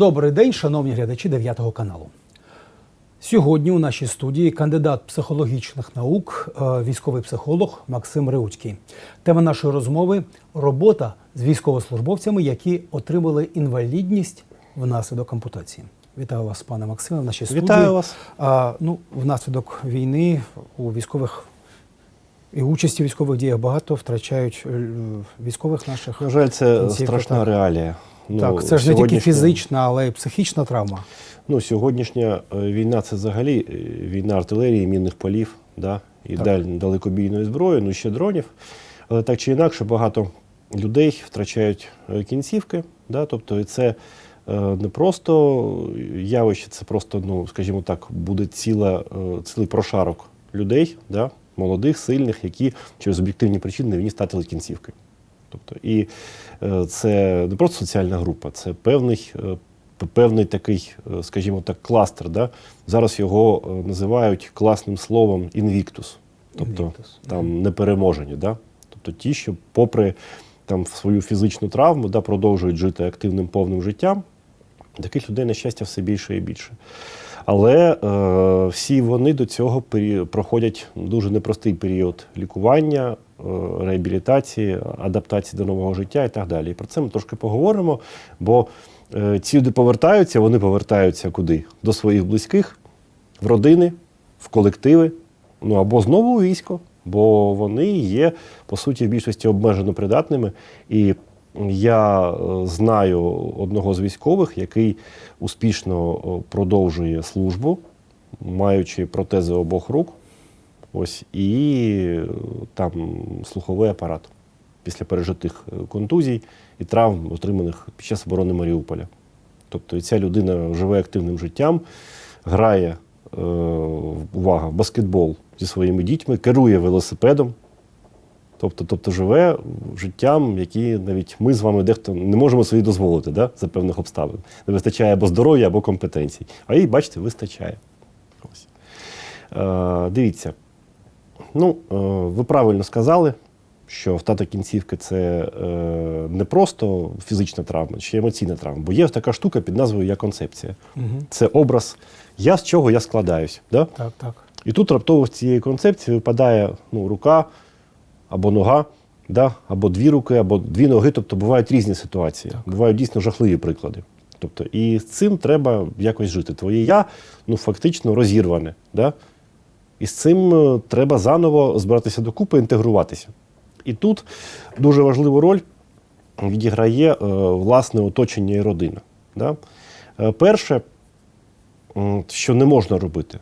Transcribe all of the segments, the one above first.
Добрий день, шановні глядачі 9 каналу. Сьогодні у нашій студії кандидат психологічних наук, е, військовий психолог Максим Реуцький. Тема нашої розмови робота з військовослужбовцями, які отримали інвалідність внаслідок ампутації. Вітаю вас, пане Максиме, в нашій студії. Вітаю вас. А, ну, внаслідок війни у військових і участі в військових діях багато втрачають е, військових наших. На жаль, це страшна реалія. Ну, так, це ж не тільки сьогоднішня- фізична, але й психічна травма. Ну, сьогоднішня е, війна це взагалі е, війна артилерії, мінних полів, да? і Так. даль, далекобійної зброї, ну ще дронів. Але так чи інакше, багато людей втрачають е, кінцівки. Да? Тобто і це е, не просто явище, це просто, ну, скажімо так, буде ціла, е, цілий прошарок людей, да? молодих, сильних, які через об'єктивні причини не вміють стати кінцівки. Тобто, і е, це не просто соціальна група, це певний, е, певний такий, е, скажімо так, кластер. Да? Зараз його називають класним словом інвіктус, тобто Invictus, там непереможені. Да? Тобто ті, що попри там свою фізичну травму да, продовжують жити активним повним життям. Таких людей, на щастя, все більше і більше. Але е, всі вони до цього проходять дуже непростий період лікування, е, реабілітації, адаптації до нового життя і так далі. І про це ми трошки поговоримо, бо е, ці люди повертаються, вони повертаються куди? До своїх близьких, в родини, в колективи, ну або знову у військо, бо вони є, по суті, в більшості обмежено придатними. І я е, знаю одного з військових, який успішно продовжує службу, маючи протези обох рук. Ось і е, там слуховий апарат після пережитих е, контузій і травм, отриманих під час оборони Маріуполя. Тобто ця людина живе активним життям, грає е, увага, баскетбол зі своїми дітьми, керує велосипедом. Тобто, тобто живе життям, які навіть ми з вами дехто не можемо собі дозволити да, за певних обставин. Не вистачає або здоров'я, або компетенцій. А їй, бачите, вистачає. Ось. Е, дивіться. Ну, е, ви правильно сказали, що втрата кінцівки це е, не просто фізична травма чи емоційна травма, бо є така штука під назвою Я концепція. Угу. Це образ я з чого я складаюсь. Да? Так, так. І тут раптово з цієї концепції випадає ну, рука або нога, да? або дві руки, або дві ноги. Тобто бувають різні ситуації. Бувають дійсно жахливі приклади. Тобто, і з цим треба якось жити. Твоє я ну, фактично розірване. Да? І з цим е, треба заново збиратися докупи, інтегруватися. І тут дуже важливу роль відіграє е, власне оточення і родина. Да? Е, перше, що не можна робити,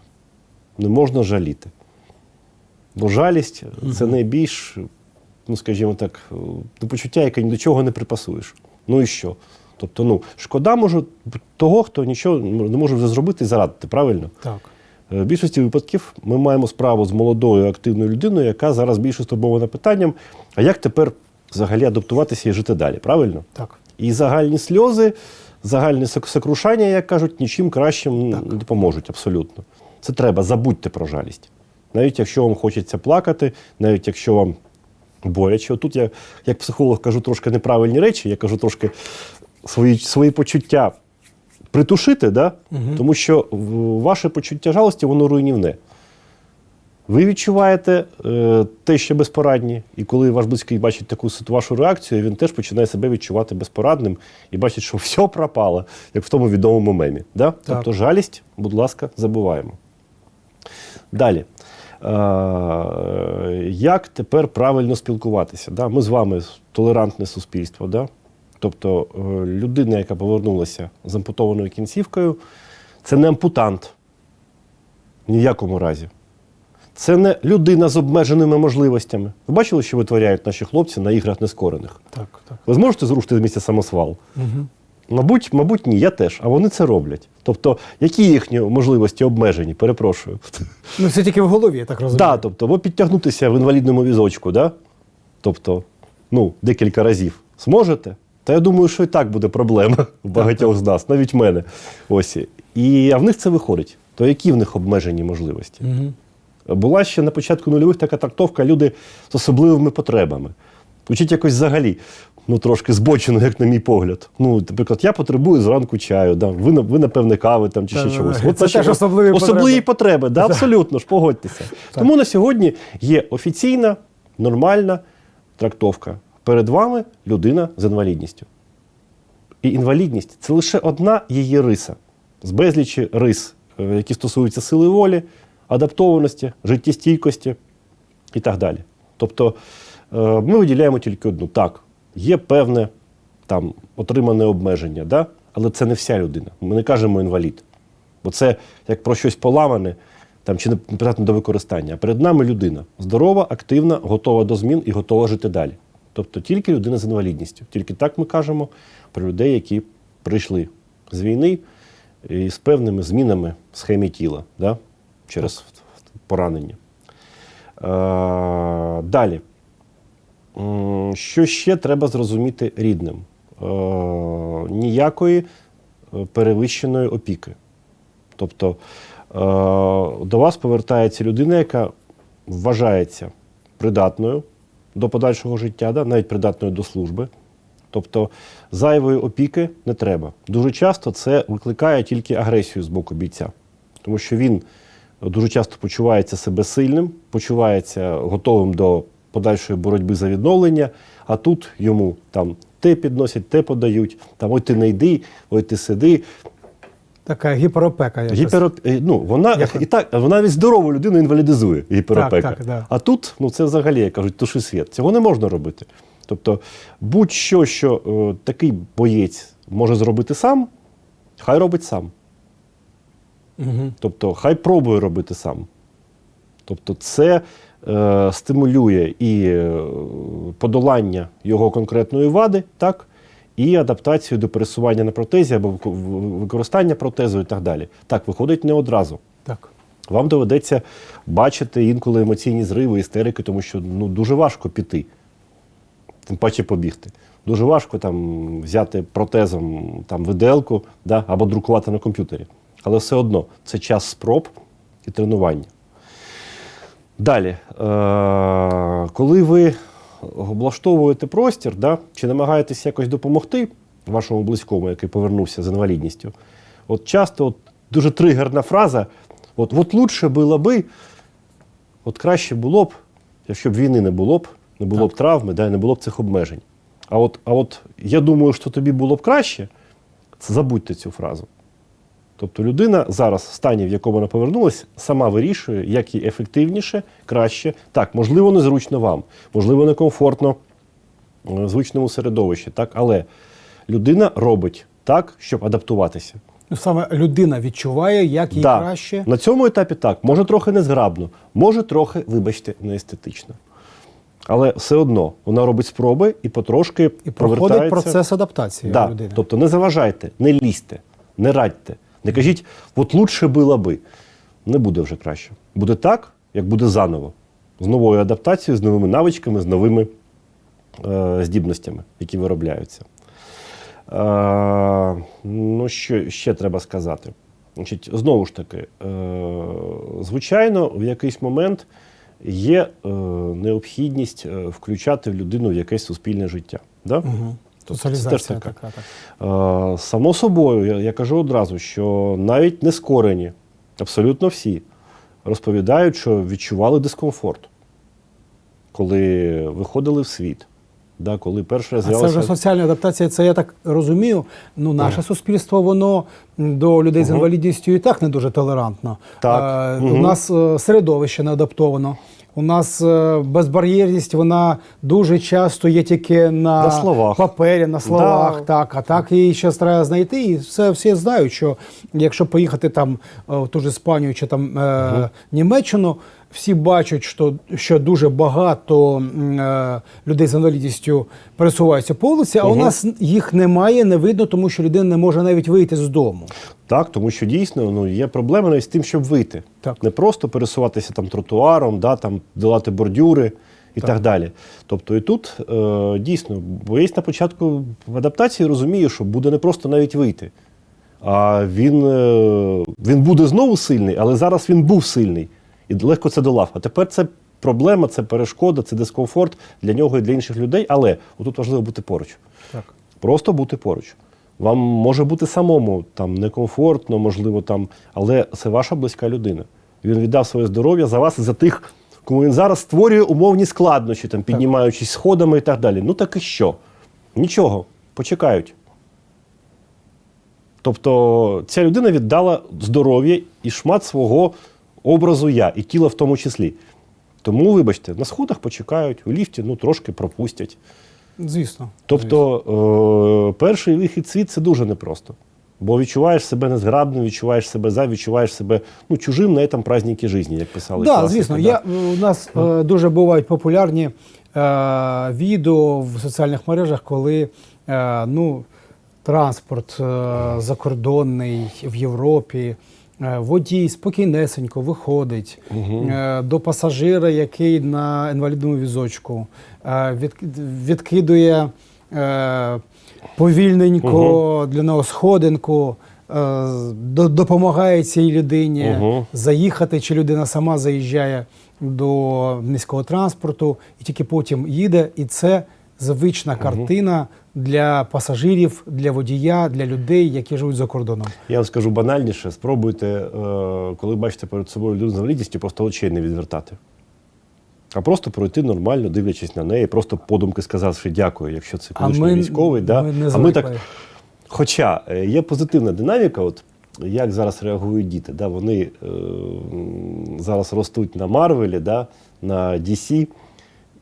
не можна жаліти. Бо жалість це найбільш, ну скажімо так, ну, почуття, яке ні до чого не припасуєш. Ну і що? Тобто, ну, шкода може того, хто нічого не може вже зробити і зарадити, правильно? Так. Е, В більшості випадків ми маємо справу з молодою активною людиною, яка зараз більше стурбована питанням, а як тепер взагалі адаптуватися і жити далі, правильно? Так. І загальні сльози, загальне сок- сокрушання, як кажуть, нічим кращим Так. не допоможуть абсолютно. Це треба, забудьте про жалість. Навіть якщо вам хочеться плакати, навіть якщо вам боляче. Отут я, як психолог, кажу трошки неправильні речі, я кажу трошки свої, свої почуття притушити, да? тому що ваше почуття жалості, воно руйнівне. Ви відчуваєте е, те, що безпорадні, і коли ваш близький бачить таку вашу реакцію, він теж починає себе відчувати безпорадним і бачить, що все пропало, як в тому відомому мемі. Да? Тобто жалість, будь ласка, забуваємо. Далі. Е, як тепер правильно спілкуватися? Да? Ми з вами толерантне суспільство. Да? Тобто е, людина, яка повернулася з ампутованою кінцівкою, це не ампутант. Ні в якому разі. Це не людина з обмеженими можливостями. Ви бачили, що витворяють наші хлопці на іграх нескорених? Так, так. Ви зможете зрушити з місця самосвал? Угу. Мабуть, мабуть, ні, я теж. А вони це роблять. Тобто, які їхні можливості обмежені? Перепрошую. Ну, це тільки в голові, я так розумію. Да, тобто, або підтягнутися в інвалідному візочку, да? тобто, ну, декілька разів. Зможете? Та я думаю, що і так буде проблема у багатьох з нас, навіть в мене. Ось. І, а в них це виходить. То які в них обмежені можливості? Угу. Була ще на початку нульових така трактовка люди з особливими потребами. Звучить якось взагалі. Ну трошки збочено, як на мій погляд. Ну, наприклад, я потребую зранку чаю, да. ви, на- ви напевне, кави там, чи ще чогось. Це наші- теж особливі особливі потреби, да, абсолютно ж, погодьтеся. Тому на сьогодні є офіційна, нормальна трактовка. Перед вами людина з інвалідністю. І інвалідність це лише одна її риса з безлічі рис, е, які стосуються сили волі, адаптованості, життєстійкості і так далі. Тобто е, ми виділяємо тільки одну. Так, є певне там отримане обмеження, да? але це не вся людина. Ми не кажемо інвалід. Бо це як про щось поламане там, чи не придатне до використання. А перед нами людина здорова, активна, готова до змін і готова жити далі. Тобто тільки людина з інвалідністю. Тільки так ми кажемо про людей, які прийшли з війни і з певними змінами в схемі тіла да? через поранення. Е, далі. Що ще треба зрозуміти рідним? Е, ніякої е, перевищеної опіки. Тобто е, до вас повертається людина, яка вважається придатною до подальшого життя, навіть придатною до служби. Тобто зайвої опіки не треба. Дуже часто це викликає тільки агресію з боку бійця, тому що він дуже часто почувається себе сильним, почувається готовим до подальшої боротьби за відновлення, а тут йому там те підносять, те подають, там ой ти не йди, ой ти сиди. Така гіперопека. якась. Гіпероп... е, ну, вона Як і так, вона навіть здорову людину інвалідизує гіперопека. Так, так, да. А тут ну це взагалі, як кажуть, туши світ. Цього не можна робити. Тобто, будь-що, що е, такий боєць може зробити сам, хай робить сам. Мгм. Тобто, хай пробує робити сам. Тобто, це стимулює і е, подолання його конкретної вади, так, і адаптацію до пересування на протезі або використання протезу і так далі. Так, виходить не одразу. Так. Вам доведеться бачити інколи емоційні зриви, істерики, тому що ну, дуже важко піти, тим паче побігти. Дуже важко там взяти протезом там, виделку да, або друкувати на комп'ютері. Але все одно це час спроб і тренування. Далі, е- коли ви облаштовуєте простір, да, чи намагаєтесь якось допомогти вашому близькому, який повернувся з інвалідністю, от часто от, дуже тригерна фраза: от, от лучше було би, от краще було б, якщо б війни не було б, не було б травми, да, не було б цих обмежень. А от, а от я думаю, що тобі було б краще, забудьте цю фразу. Тобто людина зараз в стані, в якому вона повернулася, сама вирішує, як їй ефективніше, краще. Так, можливо, незручно вам, можливо, некомфортно е, в звичному середовищі, так, але людина робить так, щоб адаптуватися. Ну, саме людина відчуває, як їй Да. краще. На цьому етапі так, може трохи незграбно, може трохи, вибачте, неестетично. Але все одно вона робить спроби і потрошки І проходить повертається. процес адаптації Да. людини. Тобто не заважайте, не лізьте, не радьте, не кажіть, от лучше було би. Не буде вже краще. Буде так, як буде заново. З новою адаптацією, з новими навичками, з новими е, здібностями, які виробляються. Е, ну, що ще треба сказати? Значить, знову ж таки, е, звичайно, в якийсь момент є е, необхідність е, включати людину в якесь суспільне життя. Да? Угу. Тобто це теж така. така. так. Само собою, я, я кажу одразу, що навіть нескорені, абсолютно всі, розповідають, що відчували дискомфорт, коли виходили в світ. Да, коли раз А це вже соціальна адаптація, це я так розумію. Ну, наше суспільство, воно до людей з інвалідністю і так не дуже толерантно. Так. Е, У нас е, середовище не адаптовано. У нас е, безбар'єрність, вона дуже часто є тільки на, На словах. папері, на словах. Да. Так, а так її ще треба знайти. І все всі знають, що якщо поїхати там е, в ту ж Іспанію чи там е, Німеччину, всі бачать, що, що дуже багато е, людей з інвалідністю пересуваються по вулиці, а у нас їх немає, не видно, тому що людина не може навіть вийти з дому. Так, тому що дійсно ну, є проблема навіть з тим, щоб вийти. Так. Не просто пересуватися там тротуаром, да, там, долати бордюри і так, далі. Тобто і тут е, дійсно, боєць на початку в адаптації розуміє, що буде не просто навіть вийти. А він, е, він буде знову сильний, але зараз він був сильний і легко це долав. А тепер це проблема, це перешкода, це дискомфорт для нього і для інших людей. Але отут важливо бути поруч. Так. Просто бути поруч. Вам може бути самому там некомфортно, можливо, там, але це ваша близька людина. Він віддав своє здоров'я за вас і за тих, кому він зараз створює умовні складнощі, там, піднімаючись сходами і так далі. Ну так і що? Нічого, почекають. Тобто ця людина віддала здоров'я і шмат свого образу я, і тіла в тому числі. Тому, вибачте, на сходах почекають, у ліфті ну, трошки пропустять. Звісно. Тобто е, перший вихід світ це дуже непросто. Бо відчуваєш себе незграбним, відчуваєш себе за, відчуваєш себе ну, чужим на этом празднике житті, як писали. Так, да, класики, звісно. да. Я, у нас е, дуже бувають популярні е, відео в соціальних мережах, коли е, ну, транспорт е, закордонний в Європі. Е, Водій спокійнесенько виходить е, до пасажира, який на інвалідному візочку, е, відкидує повільненько для нього сходинку, допомагає цій людині Мгм. заїхати, чи людина сама заїжджає до міського транспорту і тільки потім їде. І це звична картина для пасажирів, для водія, для людей, які живуть за кордоном. Я вам скажу банальніше, спробуйте, е, коли бачите перед собою людину з інвалідністю, просто очей не відвертати. А просто пройти нормально, дивлячись на неї, просто подумки сказавши дякую, якщо це колишній ми- військовий. да. ми не а ми так. Хоча е, є позитивна динаміка, от як зараз реагують діти. Да? Вони е, зараз ростуть на Марвелі, да? на DC,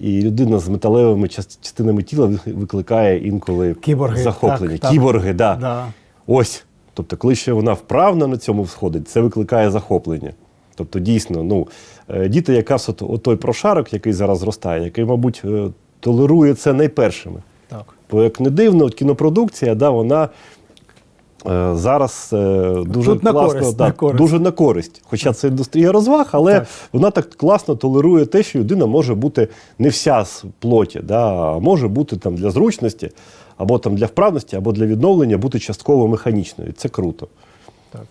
і людина з металевими част- частинами тіла викликає інколи Кіборги, захоплення. так, так. Кіборги, да. Да. Ось. Тобто, коли ще вона вправна на цьому всходить, це викликає захоплення. Тобто, дійсно, ну, е, діти якраз от, от той прошарок, який зараз зростає, який, мабуть, е, толерує це найпершими. Так. Бо як не дивно, от кінопродукція, да, вона зараз е, дуже Тут на класно, користь, да, на користь. дуже на користь. Хоча це індустрія розваг, але Так. вона так класно толерує те, що людина може бути не вся з плоті, да, а може бути там для зручності, або там для вправності, або для відновлення бути частково механічною. Це круто. так.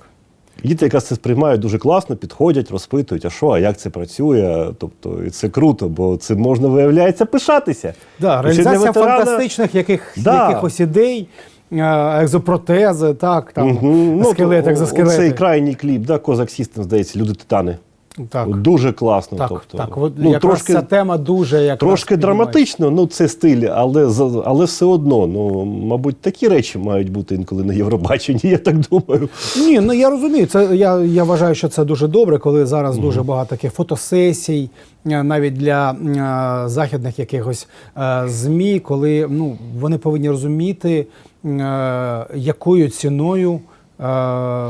Діти якраз це сприймають дуже класно, підходять, розпитують, а що, а як це працює. Тобто, і це круто, бо цим можна, виявляється, пишатися. Да, реалізація ветерана- фантастичних яких, Да. якихось ідей, е, екзопротези, так, там, скелети, то, екзоскелети. Цей крайній кліп, да, Козак System, здається, люди титани. Так, Дуже класно. так, тобто, так. От ну, якраз трошки, ця тема дуже якраз трошки драматично, ну це стиль, але, але все одно, ну, мабуть, такі речі мають бути інколи на Євробаченні, я так думаю. Ні, ну я розумію. Це я, я вважаю, що це дуже добре, коли зараз дуже багато таких фотосесій, е, навіть для е, західних якихось е, змі, коли ну вони повинні розуміти, е, якою ціною е,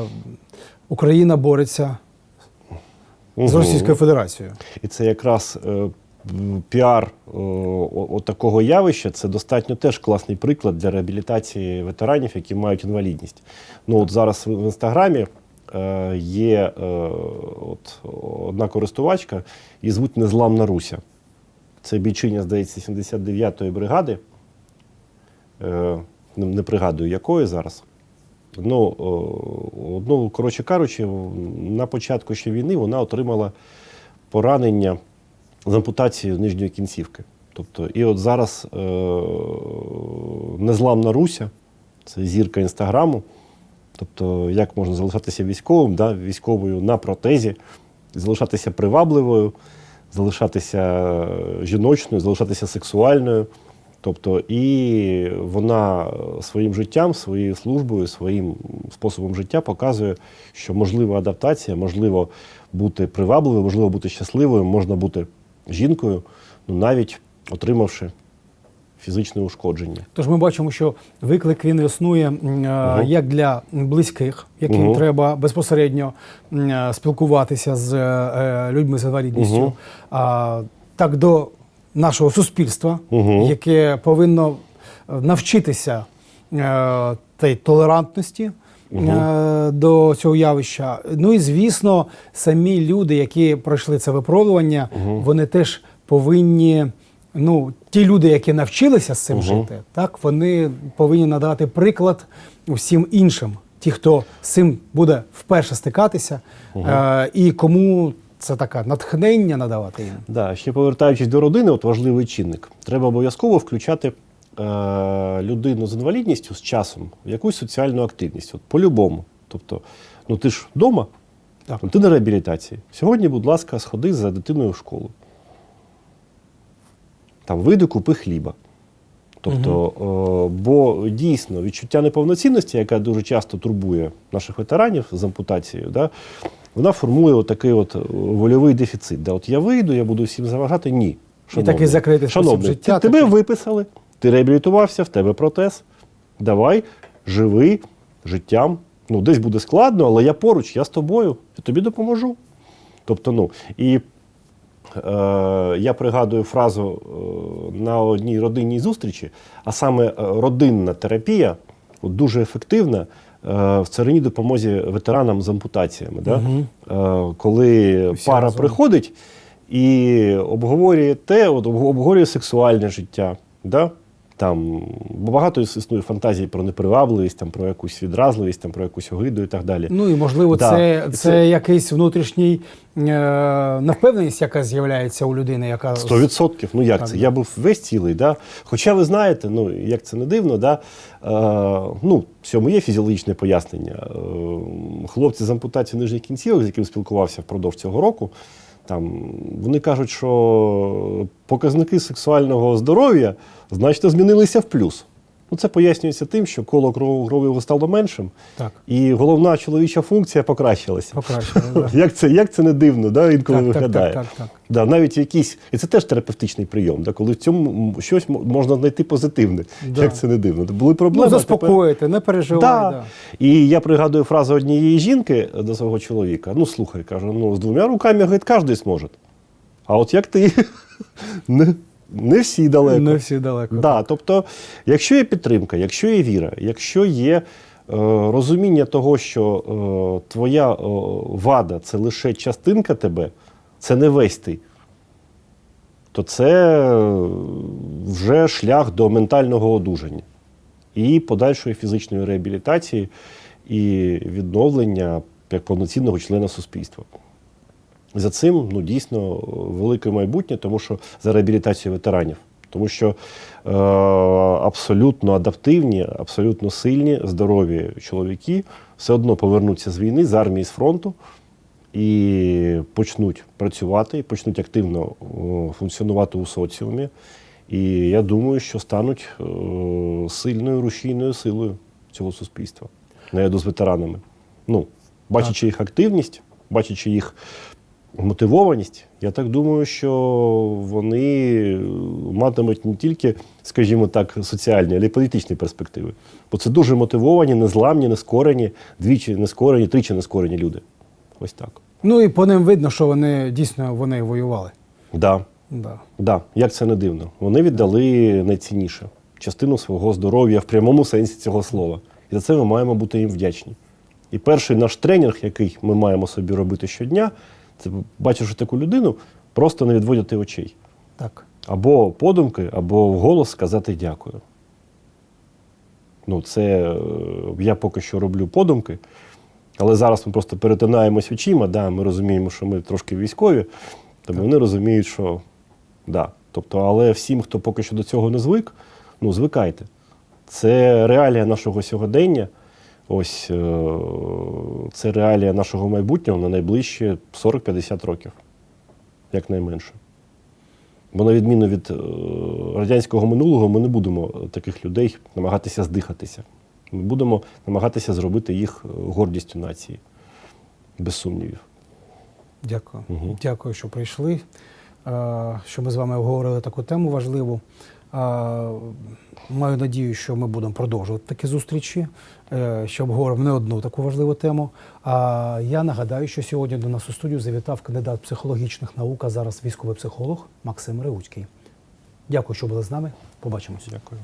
Україна бореться з Російською Федерацією. І це якраз е, піар такого явища це достатньо теж класний приклад для реабілітації ветеранів, які мають інвалідність. Ну от зараз в інстаграмі е, є е, от, одна користувачка, її звуть Незламна Руся. Це бійчиня, здається, 79-ї бригади. Е, не, не пригадую, якої зараз. Ну, о, ну, коротше кажучи, на початку ще війни вона отримала поранення з ампутацією нижньої кінцівки. Тобто, і от зараз е, незламна Руся, це зірка інстаграму. Тобто, як можна залишатися військовим, да, військовою на протезі, залишатися привабливою, залишатися жіночною, залишатися сексуальною. Тобто, і вона своїм життям, своєю службою, своїм способом життя показує, що можлива адаптація, можливо бути привабливою, можливо бути щасливою, можна бути жінкою, ну навіть отримавши фізичне ушкодження. Тож ми бачимо, що виклик він існує е, як для близьких, яким Мгм. треба безпосередньо е, спілкуватися з е, людьми з інвалідністю, Мгм. а, так до нашого суспільства, Мгм. яке повинно е, навчитися е, толерантності. е, До цього явища. Ну і звісно, самі люди, які пройшли це випробування, вони теж повинні. Ну, ті люди, які навчилися з цим жити, так вони повинні надати приклад усім іншим, ті, хто з цим буде вперше стикатися, е, і кому це таке натхнення надавати їм. Да, ще повертаючись до родини, от важливий чинник. Треба обов'язково включати е, людину з інвалідністю з часом в якусь соціальну активність. От, по-любому. Тобто, ну ти ж вдома, Так. ну, ти на реабілітації. Сьогодні, будь ласка, сходи за дитиною в школу. Там вийди, купи хліба. Тобто, е, бо дійсно відчуття неповноцінності, яка дуже часто турбує наших ветеранів з ампутацією, да, вона формує отакий от е, вольовий дефіцит. Да, от я вийду, я буду всім заважати. Ні. такий закритий спосіб Шановний, життя тебе такий. виписали, ти реабілітувався, в тебе протез. Давай, живи життям. Ну, десь буде складно, але я поруч, я з тобою, я тобі допоможу. Тобто, ну, і е, я пригадую фразу е, на одній родинній зустрічі, а саме е, родинна терапія от, дуже ефективна в царині допомозі ветеранам з ампутаціями. Да? Угу. коли Всі пара разом. приходить і обговорює те, от, обговорює сексуальне життя. Да? Там багато існує фантазій про непривабливість, там, про якусь відразливість, там, про якусь огиду і так далі. Ну і можливо, Да. це, це, це- якийсь внутрішній е, невпевненість, яка з'являється у людини, яка Сто відсотків. Ну як Так, це? Я був весь цілий. Да? Хоча ви знаєте, ну як це не дивно, да? е, ну, цьому є фізіологічне пояснення. Е, хлопці з ампутацією нижніх кінцівок, з якими спілкувався впродовж цього року, там, вони кажуть, що показники сексуального здоров'я значно змінилися в плюс. Ну, це пояснюється тим, що коло кров- крові стало меншим, так і головна чоловіча функція покращилася. покращила. да. Як це, як це не дивно, да, інколи Так, так, виглядає. так, так, так. Да, навіть якісь, і це теж терапевтичний прийом, да, коли в цьому щось можна знайти позитивне. Да. Як це не дивно. Були Ну, проблеми. тепер- заспокоїти, не переживай. Да. Да. І я пригадую фразу однієї жінки до свого чоловіка: ну слухай, каже, ну з двома руками говорить, кожен зможе. А от як ти не, не всі далеко. Не всі далеко. Да, тобто, якщо є підтримка, якщо є віра, якщо є е, розуміння того, що е, твоя е, вада це лише частинка тебе, це не весь ти, то це е, вже шлях до ментального одужання і подальшої фізичної реабілітації і відновлення як повноцінного члена суспільства. За цим ну, дійсно велике майбутнє, тому що за реабілітацію ветеранів. Тому що е, абсолютно адаптивні, абсолютно сильні, здорові чоловіки все одно повернуться з війни, з армії, з фронту і почнуть працювати, і почнуть активно функціонувати у соціумі. І я думаю, що стануть е, сильною рушійною силою цього суспільства наряду з ветеранами. Ну, бачачи їх активність, бачачи їх мотивованість, я так думаю, що вони е, матимуть не тільки, скажімо так, соціальні, але й політичні перспективи. Бо це дуже мотивовані, незламні, нескорені, двічі нескорені, тричі нескорені люди. Ось так. Ну і по ним видно, що вони дійсно вони воювали. Да. Да. Да, як це не дивно. Вони віддали найцінніше частину свого здоров'я в прямому сенсі цього слова. І за це ми маємо бути їм вдячні. І перший наш тренінг, який ми маємо собі робити щодня, це бачивши таку людину, просто не відводити очей. Так. Або подумки, або вголос сказати дякую. Ну, це е, я поки що роблю подумки, але зараз ми просто перетинаємось очима, да, ми розуміємо, що ми трошки військові, тому вони розуміють, що да. Тобто, але всім, хто поки що до цього не звик, ну звикайте. Це реалія нашого сьогодення. Ось е, це реалія нашого майбутнього на найближчі 40-50 років, якнайменше. Бо на відміну від е, радянського минулого, ми не будемо таких людей намагатися здихатися. Ми будемо намагатися зробити їх е, гордістю нації, без сумнівів. Дякую. Мгм. Дякую, що прийшли. Що ми з вами обговорили таку тему важливу. Маю надію, що ми будемо продовжувати такі зустрічі, е, що обговоримо не одну таку важливу тему. А я нагадаю, що сьогодні до нас у студію завітав кандидат психологічних наук, а зараз військовий психолог Максим Реуцький. Дякую, що були з нами. Побачимось. Дякую.